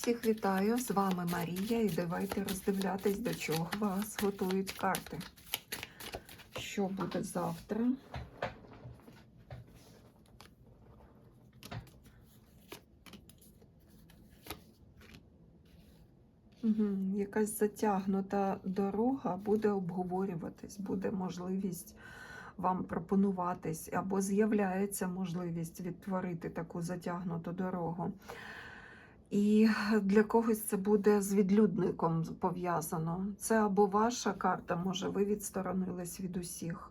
Всіх вітаю! З вами Марія, і давайте роздивлятись, до чого вас готують карти. Що буде завтра? Угу. Якась затягнута дорога буде обговорюватись, буде можливість вам пропонуватись, або з'являється можливість відтворити таку затягнуту дорогу. І для когось це буде з відлюдником пов'язано. Це або ваша карта, може, ви відсторонились від усіх,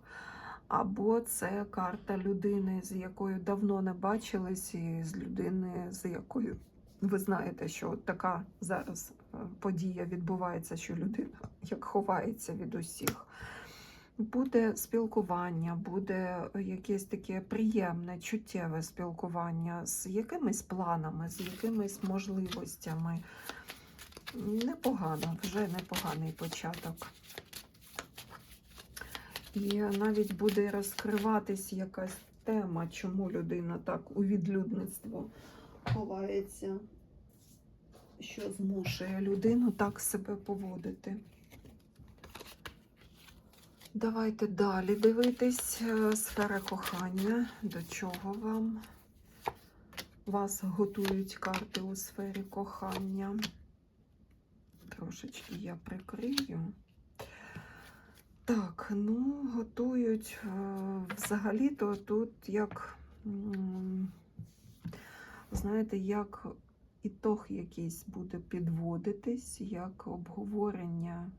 або це карта людини, з якою давно не бачились, і з людини, з якою ви знаєте, що така зараз е, подія відбувається, що людина як ховається від усіх. Буде спілкування, буде якесь таке приємне, чуттєве спілкування з якимись планами, з якимись можливостями. Непогано, вже непоганий початок. І навіть буде розкриватись якась тема, чому людина так у відлюдництво ховається, що змушує людину так себе поводити. Давайте далі дивитись е, сфера кохання. До чого вам вас готують карти у сфері кохання? Трошечки я прикрию. Так, ну, готують е, взагалі-то тут як, знаєте, як ітог якийсь буде підводитись, як обговорення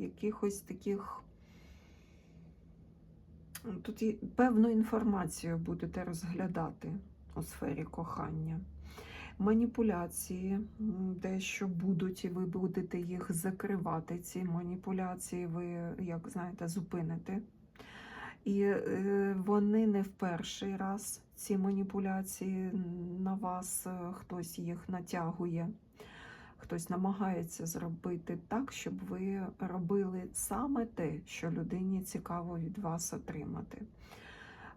якихось таких. Тут певну інформацію будете розглядати у сфері кохання. Маніпуляції дещо будуть, і ви будете їх закривати. Ці маніпуляції ви, як знаєте, зупините. І е, вони не в перший раз, ці маніпуляції на вас, е, хтось їх натягує, хтось намагається зробити так, щоб ви робили саме те, що людині цікаво від вас отримати.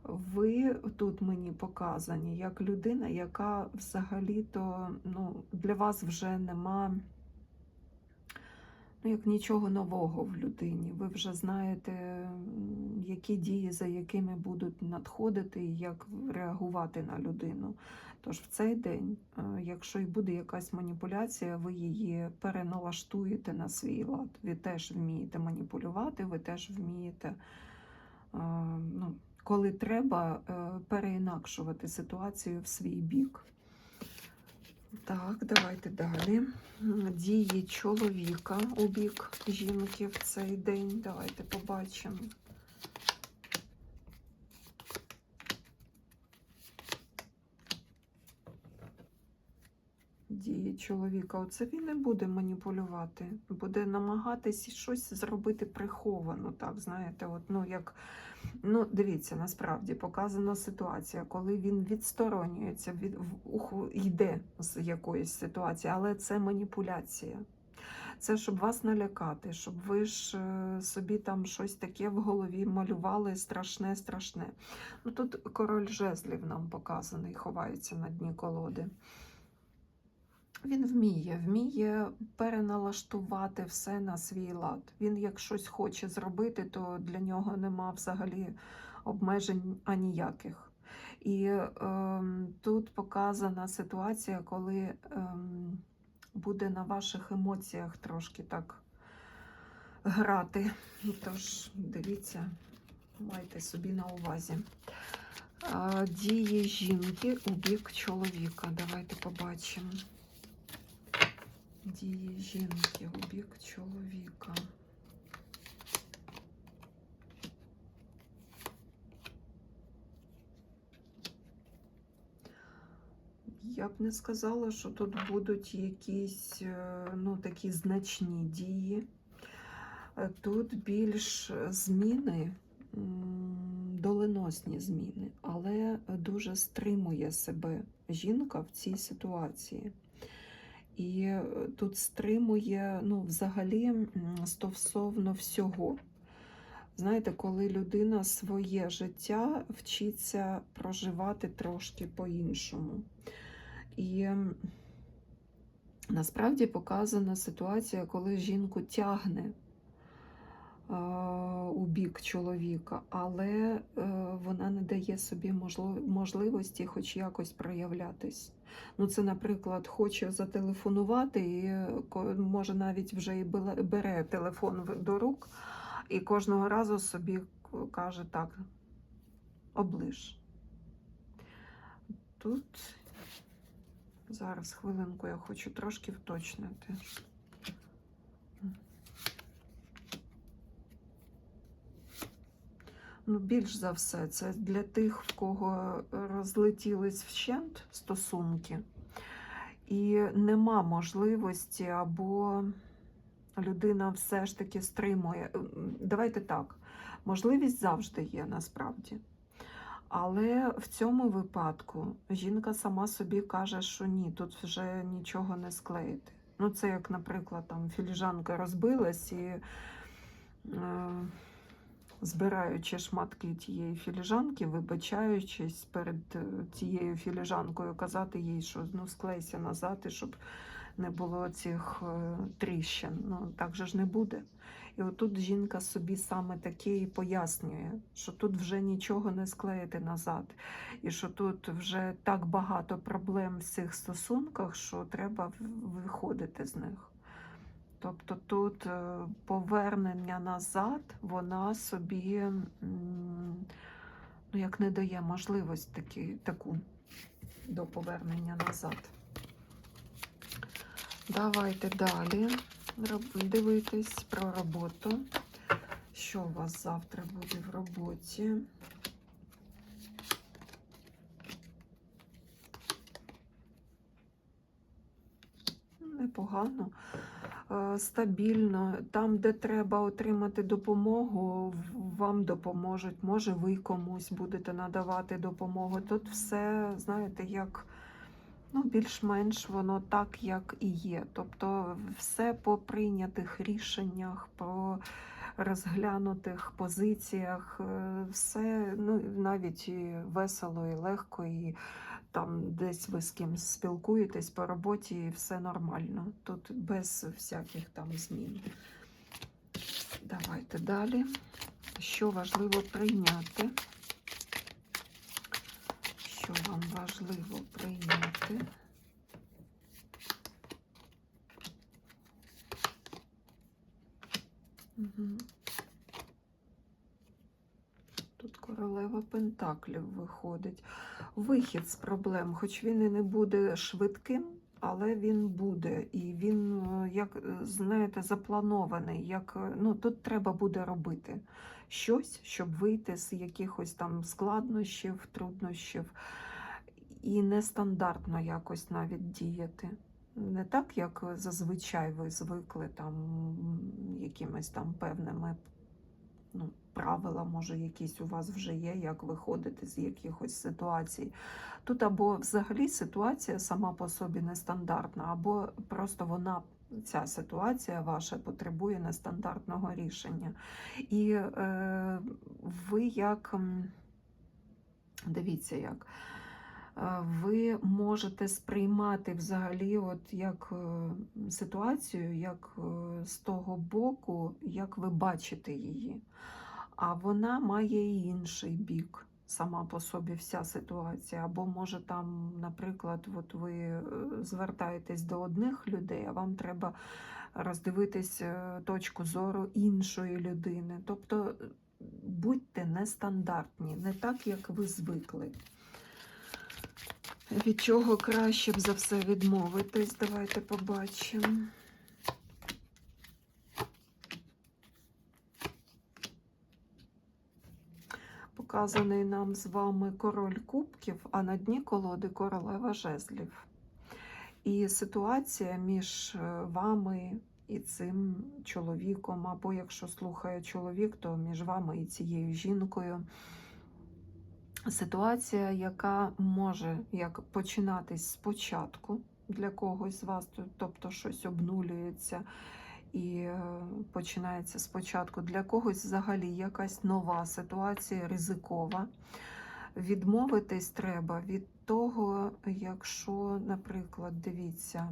Ви тут мені показані як людина, яка взагалі-то ну, для вас вже нема ну, як нічого нового в людині. Ви вже знаєте, які дії, за якими будуть надходити, і як реагувати на людину. Тож в цей день, е, якщо і буде якась маніпуляція, ви її переналаштуєте на свій лад. Ви теж вмієте маніпулювати, ви теж вмієте. е, Ну, коли треба е, переінакшувати ситуацію в свій бік. Так, давайте далі. Дії чоловіка у бік жінки в цей день. Давайте побачимо. Дії чоловіка. Оце він не буде маніпулювати, буде намагатись щось зробити приховано, так, знаєте, от, ну, як Ну, дивіться, насправді показана ситуація, коли він відсторонюється, від йде з якоїсь ситуації, але це маніпуляція. Це щоб вас налякати, щоб ви ж е, собі там щось таке в голові малювали страшне, страшне. Ну тут король жезлів нам показаний, ховається на дні колоди. Він вміє, вміє переналаштувати все на свій лад. Він як щось хоче зробити, то для нього нема взагалі обмежень аніяких. І ем, тут показана ситуація, коли ем, буде на ваших емоціях трошки так грати. Тож, дивіться, майте собі на увазі. А, Дії жінки у бік чоловіка. Давайте побачимо. Дії жінки у бік чоловіка. Я б не сказала, що тут будуть якісь е, ну, такі значні дії. Е, Тут більш зміни, доленосні зміни, але дуже стримує себе жінка в цій ситуації. І е, тут стримує ну, взагалі стосовно всього. Знаєте, коли людина своє життя вчиться проживати трошки по-іншому. І Насправді показана ситуація, коли жінку тягне бік чоловіка, але е, вона не дає собі можливості хоч якось проявлятись. Ну, це, наприклад, хоче зателефонувати, і е, може навіть вже і бере телефон до рук, і кожного разу собі каже так: оближ. Тут зараз хвилинку я хочу трошки вточнити. Ну, більш за все, це для тих, в кого розлетілись вщент стосунки, і нема можливості, або людина все ж таки стримує. Давайте так, можливість завжди є насправді. Але в цьому випадку жінка сама собі каже, що ні, тут вже нічого не склеїти. Ну, це як, наприклад, там філіжанка розбилась і. Е, збираючи шматки тієї філіжанки, вибачаючись перед е, тією філіжанкою, казати їй, що ну склейся назад, і щоб не було цих е, тріщин. Ну так же ж не буде. І отут жінка собі саме таке і пояснює, що тут вже нічого не склеїти назад, і що тут вже так багато проблем в цих стосунках, що треба виходити з них. Тобто тут е, повернення назад, вона собі ну, як не дає можливість такі, таку до повернення назад. Давайте далі дивитись про роботу. Що у вас завтра буде в роботі? Непогано. Е, стабільно. Там, де треба отримати допомогу, вам допоможуть. Може, ви комусь будете надавати допомогу. Тут все, знаєте, як ну, більш-менш воно так, як і є. Тобто, все по прийнятих рішеннях, по розглянутих позиціях, е, все ну, навіть і весело, і легко, і там десь ви з кимось спілкуєтесь по роботі, і все нормально. Тут без всяких там змін. Давайте далі. Що важливо прийняти? Що вам важливо прийняти? Угу. Тут королева Пентаклів виходить. Вихід з проблем, хоч він і не буде швидким, але він буде. І він, е, як е, знаєте, запланований. Як, е, ну, тут треба буде робити щось, щоб вийти з якихось там складнощів, труднощів. І нестандартно якось навіть діяти. Не так, як зазвичай ви звикли там якимись там певними ну, правила, може, якісь у вас вже є, як виходити з якихось ситуацій. Тут або взагалі ситуація сама по собі нестандартна, або просто вона. Ця ситуація ваша потребує нестандартного рішення. І е, ви як дивіться, як е, ви можете сприймати взагалі, от як е, ситуацію, як е, з того боку, як ви бачите її. А вона має і інший бік. Сама по собі вся ситуація. Або може там, наприклад, от ви е, звертаєтесь до одних людей, а вам треба роздивитись е, точку зору іншої людини. Тобто е, будьте нестандартні, не так, як ви звикли. Від чого краще б за все відмовитись? Давайте побачимо. Показаний нам з вами король кубків, а на дні колоди королева жезлів. І ситуація між е, вами і цим чоловіком, або якщо слухає чоловік, то між вами і цією жінкою. Ситуація, яка може як починатись спочатку для когось з вас, тобто щось обнулюється і е, починається спочатку. Для когось взагалі якась нова ситуація, ризикова. Відмовитись треба від того, якщо, наприклад, дивіться,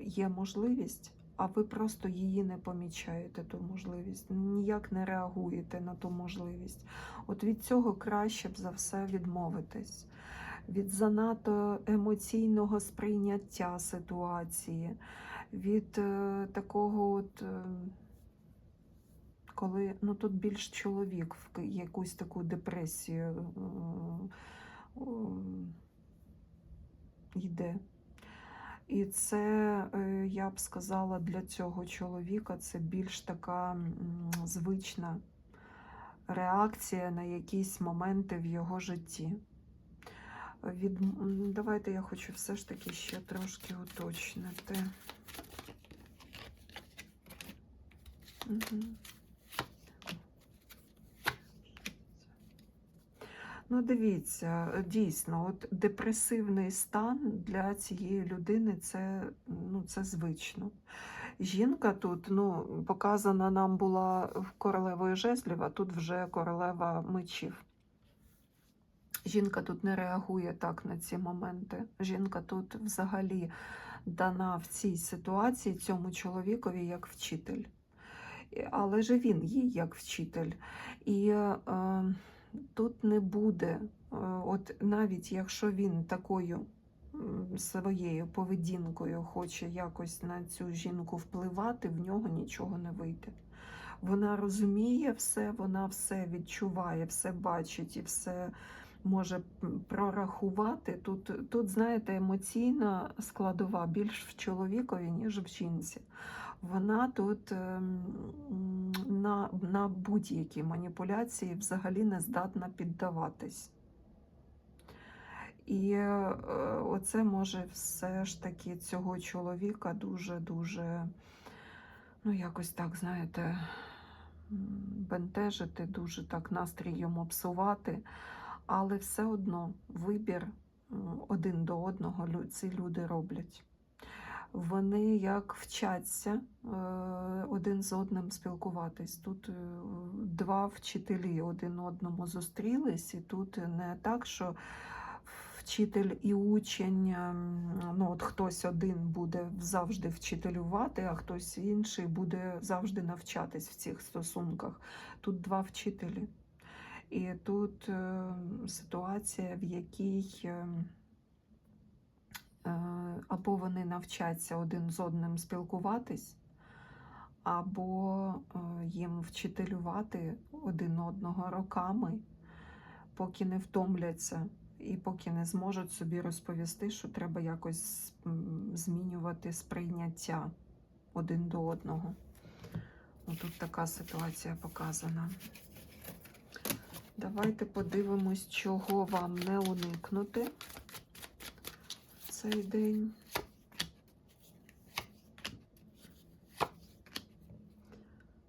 є можливість, а ви просто її не помічаєте, ту можливість, ніяк не реагуєте на ту можливість. От від цього краще б за все відмовитись. Від занадто емоційного сприйняття ситуації, від е, такого, от, е, коли ну, тут більш чоловік в якусь таку депресію е, йде. І це, я б сказала, для цього чоловіка це більш така звична реакція на якісь моменти в його житті. Від... Давайте я хочу все ж таки ще трошки уточнити. Угу. Ну, дивіться, дійсно, от депресивний стан для цієї людини це, ну, це звично. Жінка тут ну, показана нам була королевою жезлів, а тут вже королева мечів. Жінка тут не реагує так на ці моменти. Жінка тут взагалі дана в цій ситуації цьому чоловікові як вчитель. Але ж він їй як вчитель. І е, тут не буде, е, от навіть якщо він такою своєю поведінкою хоче якось на цю жінку впливати, в нього нічого не вийде. Вона розуміє все, вона все відчуває, все бачить і все може прорахувати. Тут, тут знаєте, емоційна складова більш в чоловікові, ніж в жінці. Вона тут ем, на, на будь-які маніпуляції взагалі не здатна піддаватись. І е, оце може все ж таки цього чоловіка дуже-дуже, ну якось так, знаєте, бентежити, дуже так настрій йому псувати. Але все одно вибір один до одного ці люди роблять. Вони як вчаться е, один з одним спілкуватись. Тут е, два вчителі один одному зустрілись, і тут не так, що вчитель і учень, ну от хтось один буде завжди вчителювати, а хтось інший буде завжди навчатись в цих стосунках. Тут два вчителі. І тут е, ситуація, в якій е, е, або вони навчаться один з одним спілкуватись, або їм вчителювати один одного роками, поки не втомляться і поки не зможуть собі розповісти, що треба якось змінювати сприйняття один до одного. Тут така ситуація показана. Давайте подивимось, чого вам не уникнути цей день.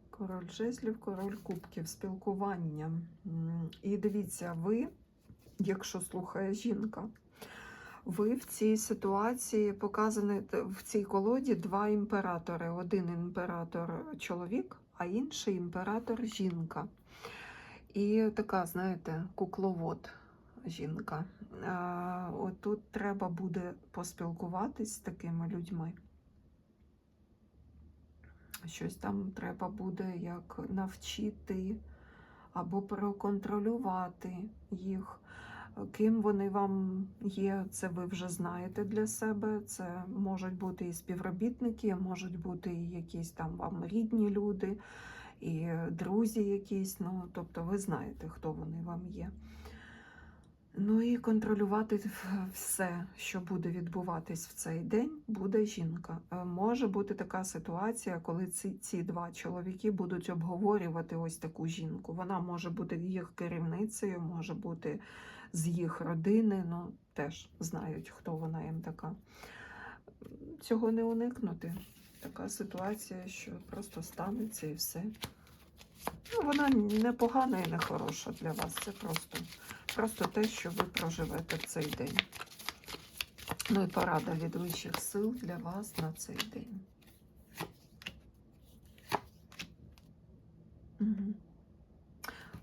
Король жезлів, король кубків, спілкування. І дивіться, ви, якщо слухає жінка, ви в цій ситуації показані в цій колоді два імператори. Один імператор чоловік, а інший імператор жінка. І така, знаєте, кукловод жінка. А, Отут треба буде поспілкуватись з такими людьми. Щось там треба буде як навчити або проконтролювати їх. Ким вони вам є, це ви вже знаєте для себе. Це можуть бути і співробітники, можуть бути і якісь там вам рідні люди, і друзі якісь. Ну, тобто ви знаєте, хто вони вам є. Ну і контролювати все, що буде відбуватись в цей день, буде жінка. Е, Може бути така ситуація, коли ці, ці два чоловіки будуть обговорювати ось таку жінку. Вона може бути їх керівницею, може бути з їх родини, ну теж знають, хто вона їм така. Цього не уникнути. Така ситуація, що просто станеться і все. Ну, вона не погана і не хороша для вас. Це просто, просто те, що ви проживете в цей день. Ну і порада від вищих сил для вас на цей день.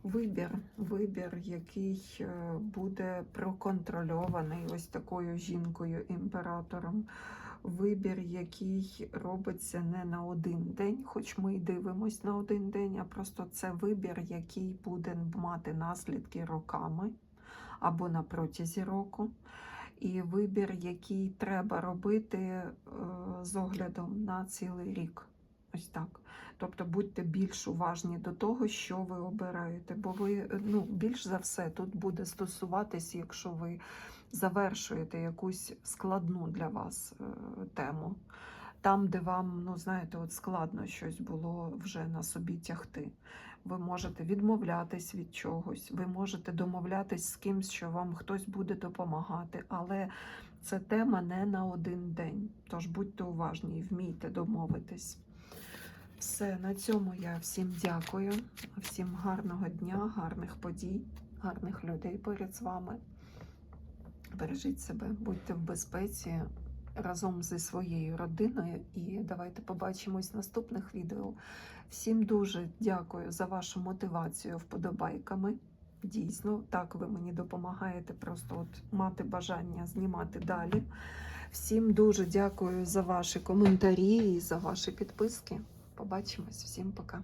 Вибір, вибір, який е, буде проконтрольований ось такою жінкою, імператором. Вибір, який робиться не на один день, хоч ми й дивимось на один день, а просто це вибір, який буде мати наслідки роками або на протязі року. І вибір, який треба робити е, з оглядом на цілий рік. Ось так. Тобто будьте більш уважні до того, що ви обираєте, бо ви ну, більш за все тут буде стосуватись, якщо ви завершуєте якусь складну для вас е, тему. Там, де вам, ну знаєте, от складно щось було вже на собі тягти. Ви можете відмовлятись від чогось, ви можете домовлятись з кимсь, що вам хтось буде допомагати, але це тема не на один день. Тож будьте уважні і вмійте домовитись. Все, на цьому я всім дякую. Всім гарного дня, гарних подій, гарних людей поряд з вами. Бережіть себе, будьте в безпеці разом зі своєю родиною. І давайте побачимось в наступних відео. Всім дуже дякую за вашу мотивацію вподобайками. Дійсно, так ви мені допомагаєте просто от мати бажання знімати далі. Всім дуже дякую за ваші коментарі і за ваші підписки. Побачимось. Всім пока.